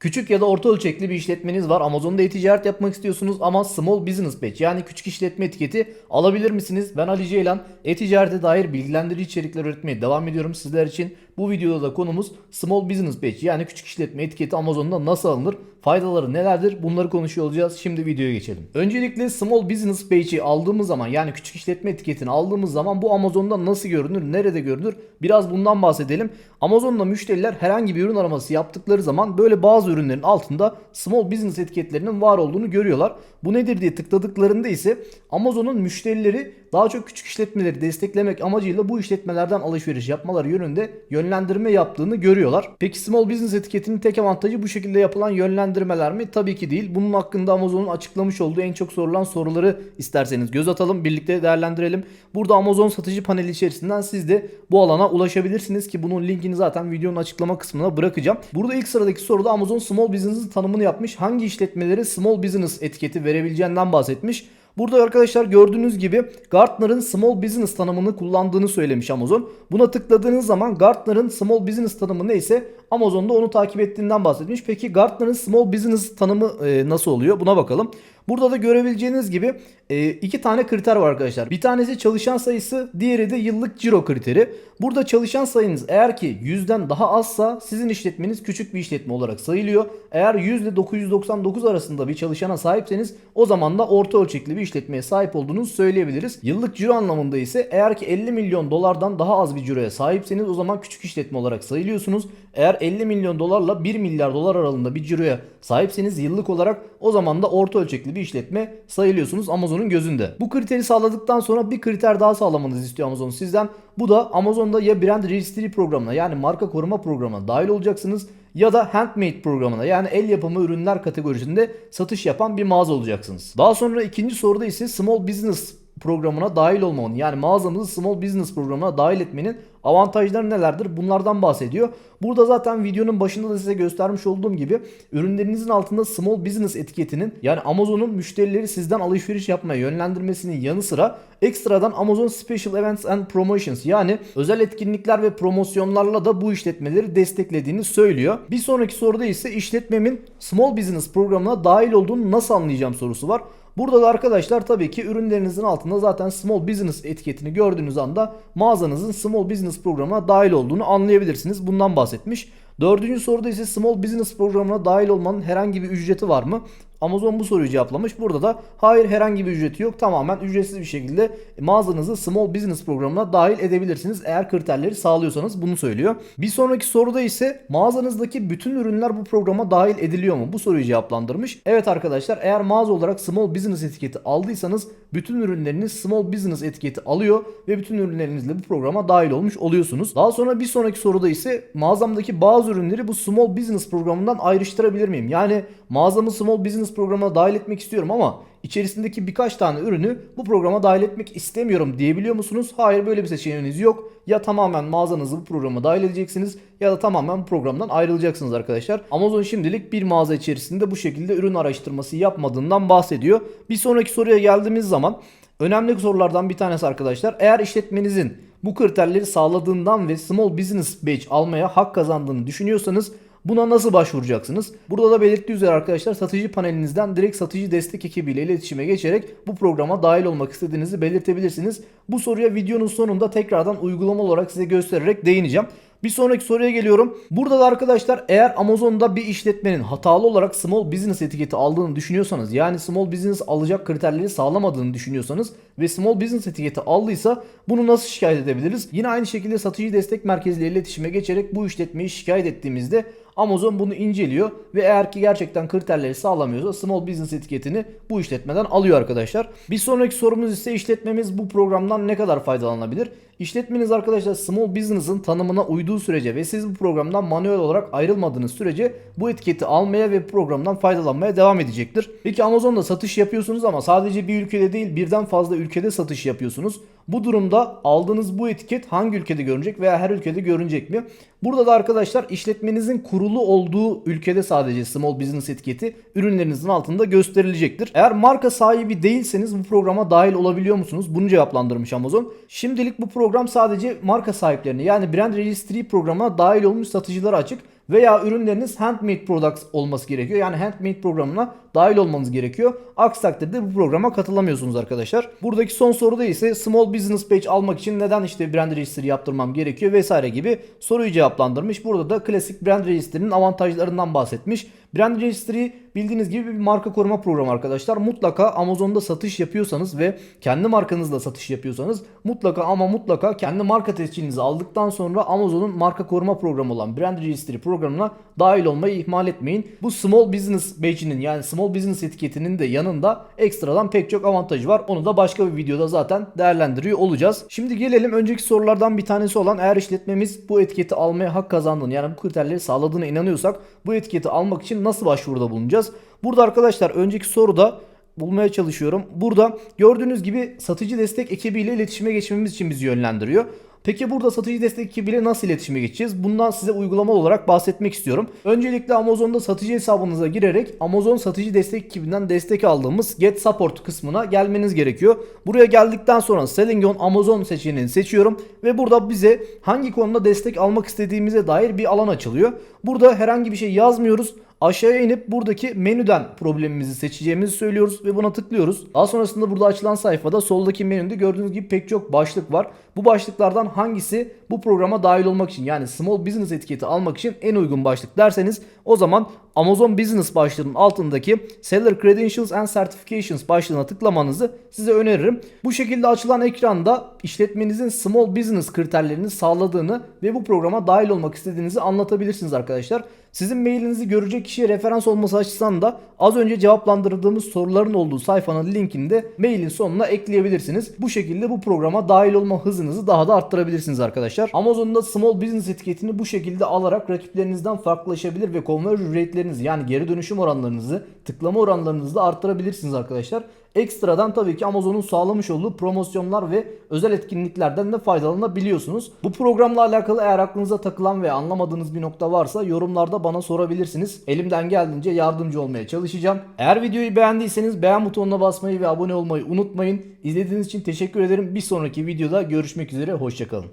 Küçük ya da orta ölçekli bir işletmeniz var. Amazon'da e-ticaret yapmak istiyorsunuz ama Small Business Page yani küçük işletme etiketi alabilir misiniz? Ben Ali Ceylan. E-ticarete dair bilgilendirici içerikler üretmeye devam ediyorum sizler için. Bu videoda da konumuz Small Business Page yani küçük işletme etiketi Amazon'da nasıl alınır? Faydaları nelerdir? Bunları konuşuyor olacağız. Şimdi videoya geçelim. Öncelikle Small Business Page'i aldığımız zaman yani küçük işletme etiketini aldığımız zaman bu Amazon'da nasıl görünür? Nerede görünür? Biraz bundan bahsedelim. Amazon'da müşteriler herhangi bir ürün araması yaptıkları zaman böyle bazı ürünlerin altında Small Business etiketlerinin var olduğunu görüyorlar. Bu nedir diye tıkladıklarında ise Amazon'un müşterileri daha çok küçük işletmeleri desteklemek amacıyla bu işletmelerden alışveriş yapmaları yönünde yönlendirme yaptığını görüyorlar. Peki Small Business etiketinin tek avantajı bu şekilde yapılan yönlendirmeler mi? Tabii ki değil. Bunun hakkında Amazon'un açıklamış olduğu en çok sorulan soruları isterseniz göz atalım, birlikte değerlendirelim. Burada Amazon satıcı paneli içerisinden siz de bu alana ulaşabilirsiniz ki bunun linkini zaten videonun açıklama kısmına bırakacağım. Burada ilk sıradaki soruda Amazon Small Business'ın tanımını yapmış. Hangi işletmelere Small Business etiketi verebileceğinden bahsetmiş. Burada arkadaşlar gördüğünüz gibi Gartner'ın Small Business tanımını kullandığını söylemiş Amazon. Buna tıkladığınız zaman Gartner'ın Small Business tanımı neyse Amazon'da onu takip ettiğinden bahsetmiş. Peki Gartner'ın Small Business tanımı e, nasıl oluyor? Buna bakalım. Burada da görebileceğiniz gibi e, iki tane kriter var arkadaşlar. Bir tanesi çalışan sayısı, diğeri de yıllık ciro kriteri. Burada çalışan sayınız eğer ki 100'den daha azsa sizin işletmeniz küçük bir işletme olarak sayılıyor. Eğer 100 ile 999 arasında bir çalışana sahipseniz o zaman da orta ölçekli bir işletmeye sahip olduğunuzu söyleyebiliriz. Yıllık ciro anlamında ise eğer ki 50 milyon dolardan daha az bir ciroya sahipseniz o zaman küçük işletme olarak sayılıyorsunuz. Eğer 50 milyon dolarla 1 milyar dolar aralığında bir ciroya sahipseniz yıllık olarak o zaman da orta ölçekli bir işletme sayılıyorsunuz Amazon'un gözünde. Bu kriteri sağladıktan sonra bir kriter daha sağlamanızı istiyor Amazon sizden. Bu da Amazon'da ya Brand Registry programına yani marka koruma programına dahil olacaksınız ya da Handmade programına yani el yapımı ürünler kategorisinde satış yapan bir mağaza olacaksınız. Daha sonra ikinci soruda ise Small Business programına dahil olmanın yani mağazamızı Small Business programına dahil etmenin avantajları nelerdir? Bunlardan bahsediyor. Burada zaten videonun başında da size göstermiş olduğum gibi ürünlerinizin altında Small Business etiketinin yani Amazon'un müşterileri sizden alışveriş yapmaya yönlendirmesinin yanı sıra ekstradan Amazon Special Events and Promotions yani özel etkinlikler ve promosyonlarla da bu işletmeleri desteklediğini söylüyor. Bir sonraki soruda ise işletmemin Small Business programına dahil olduğunu nasıl anlayacağım sorusu var. Burada da arkadaşlar tabii ki ürünlerinizin altında zaten Small Business etiketini gördüğünüz anda mağazanızın Small Business programına dahil olduğunu anlayabilirsiniz. Bundan bahsetmiş. Dördüncü soruda ise Small Business programına dahil olmanın herhangi bir ücreti var mı? Amazon bu soruyu cevaplamış. Burada da hayır herhangi bir ücreti yok. Tamamen ücretsiz bir şekilde mağazanızı Small Business programına dahil edebilirsiniz. Eğer kriterleri sağlıyorsanız bunu söylüyor. Bir sonraki soruda ise mağazanızdaki bütün ürünler bu programa dahil ediliyor mu? Bu soruyu cevaplandırmış. Evet arkadaşlar eğer mağaza olarak Small Business etiketi aldıysanız bütün ürünleriniz Small Business etiketi alıyor ve bütün ürünlerinizle bu programa dahil olmuş oluyorsunuz. Daha sonra bir sonraki soruda ise mağazamdaki bazı ürünleri bu Small Business programından ayrıştırabilir miyim? Yani mağazamı Small Business programına dahil etmek istiyorum ama içerisindeki birkaç tane ürünü bu programa dahil etmek istemiyorum diyebiliyor musunuz? Hayır böyle bir seçeneğiniz yok. Ya tamamen mağazanızı bu programa dahil edeceksiniz ya da tamamen bu programdan ayrılacaksınız arkadaşlar. Amazon şimdilik bir mağaza içerisinde bu şekilde ürün araştırması yapmadığından bahsediyor. Bir sonraki soruya geldiğimiz zaman önemli sorulardan bir tanesi arkadaşlar. Eğer işletmenizin bu kriterleri sağladığından ve Small Business Badge almaya hak kazandığını düşünüyorsanız Buna nasıl başvuracaksınız? Burada da belirttiği üzere arkadaşlar satıcı panelinizden direkt satıcı destek ekibiyle iletişime geçerek bu programa dahil olmak istediğinizi belirtebilirsiniz. Bu soruya videonun sonunda tekrardan uygulama olarak size göstererek değineceğim. Bir sonraki soruya geliyorum. Burada da arkadaşlar eğer Amazon'da bir işletmenin hatalı olarak small business etiketi aldığını düşünüyorsanız yani small business alacak kriterleri sağlamadığını düşünüyorsanız ve small business etiketi aldıysa bunu nasıl şikayet edebiliriz? Yine aynı şekilde satıcı destek merkeziyle iletişime geçerek bu işletmeyi şikayet ettiğimizde Amazon bunu inceliyor ve eğer ki gerçekten kriterleri sağlamıyorsa small business etiketini bu işletmeden alıyor arkadaşlar. Bir sonraki sorumuz ise işletmemiz bu programdan ne kadar faydalanabilir? İşletmeniz arkadaşlar small business'ın tanımına uyduğu sürece ve siz bu programdan manuel olarak ayrılmadığınız sürece bu etiketi almaya ve programdan faydalanmaya devam edecektir. Peki Amazon'da satış yapıyorsunuz ama sadece bir ülkede değil birden fazla ülkede satış yapıyorsunuz. Bu durumda aldığınız bu etiket hangi ülkede görünecek veya her ülkede görünecek mi? Burada da arkadaşlar işletmenizin kurulu olduğu ülkede sadece small business etiketi ürünlerinizin altında gösterilecektir. Eğer marka sahibi değilseniz bu programa dahil olabiliyor musunuz? Bunu cevaplandırmış Amazon. Şimdilik bu program sadece marka sahiplerine yani Brand Registry programına dahil olmuş satıcılara açık veya ürünleriniz handmade products olması gerekiyor. Yani handmade programına dahil olmanız gerekiyor. Aksi takdirde bu programa katılamıyorsunuz arkadaşlar. Buradaki son soruda ise small business page almak için neden işte brand registry yaptırmam gerekiyor vesaire gibi soruyu cevaplandırmış. Burada da klasik brand registry'nin avantajlarından bahsetmiş. Brand Registry bildiğiniz gibi bir marka koruma programı arkadaşlar. Mutlaka Amazon'da satış yapıyorsanız ve kendi markanızla satış yapıyorsanız mutlaka ama mutlaka kendi marka tescilinizi aldıktan sonra Amazon'un marka koruma programı olan Brand Registry programına dahil olmayı ihmal etmeyin. Bu Small Business Badge'inin yani Small Business etiketinin de yanında ekstradan pek çok avantajı var. Onu da başka bir videoda zaten değerlendiriyor olacağız. Şimdi gelelim önceki sorulardan bir tanesi olan eğer işletmemiz bu etiketi almaya hak kazandığını yani bu kriterleri sağladığına inanıyorsak bu etiketi almak için nasıl başvuruda bulunacağız? Burada arkadaşlar önceki soruda bulmaya çalışıyorum. Burada gördüğünüz gibi satıcı destek ekibiyle iletişime geçmemiz için bizi yönlendiriyor. Peki burada satıcı destek ekibiyle nasıl iletişime geçeceğiz? Bundan size uygulama olarak bahsetmek istiyorum. Öncelikle Amazon'da satıcı hesabınıza girerek Amazon satıcı destek ekibinden destek aldığımız Get Support kısmına gelmeniz gerekiyor. Buraya geldikten sonra Selling on Amazon seçeneğini seçiyorum ve burada bize hangi konuda destek almak istediğimize dair bir alan açılıyor. Burada herhangi bir şey yazmıyoruz. Aşağıya inip buradaki menüden problemimizi seçeceğimizi söylüyoruz ve buna tıklıyoruz. Daha sonrasında burada açılan sayfada soldaki menüde gördüğünüz gibi pek çok başlık var. Bu başlıklardan hangisi bu programa dahil olmak için yani Small Business etiketi almak için en uygun başlık derseniz o zaman Amazon Business başlığının altındaki Seller Credentials and Certifications başlığına tıklamanızı size öneririm. Bu şekilde açılan ekranda işletmenizin Small Business kriterlerini sağladığını ve bu programa dahil olmak istediğinizi anlatabilirsiniz arkadaşlar. Sizin mailinizi görecek kişiye referans olması açısından da az önce cevaplandırdığımız soruların olduğu sayfanın linkini de mailin sonuna ekleyebilirsiniz. Bu şekilde bu programa dahil olma hızınızı daha da arttırabilirsiniz arkadaşlar. Amazon'da Small Business etiketini bu şekilde alarak rakiplerinizden farklılaşabilir ve conversion rate'lerinizi yani geri dönüşüm oranlarınızı, tıklama oranlarınızı da arttırabilirsiniz arkadaşlar. Ekstradan tabii ki Amazon'un sağlamış olduğu promosyonlar ve özel etkinliklerden de faydalanabiliyorsunuz. Bu programla alakalı eğer aklınıza takılan ve anlamadığınız bir nokta varsa yorumlarda bana sorabilirsiniz. Elimden geldiğince yardımcı olmaya çalışacağım. Eğer videoyu beğendiyseniz beğen butonuna basmayı ve abone olmayı unutmayın. İzlediğiniz için teşekkür ederim. Bir sonraki videoda görüşmek üzere. Hoşçakalın.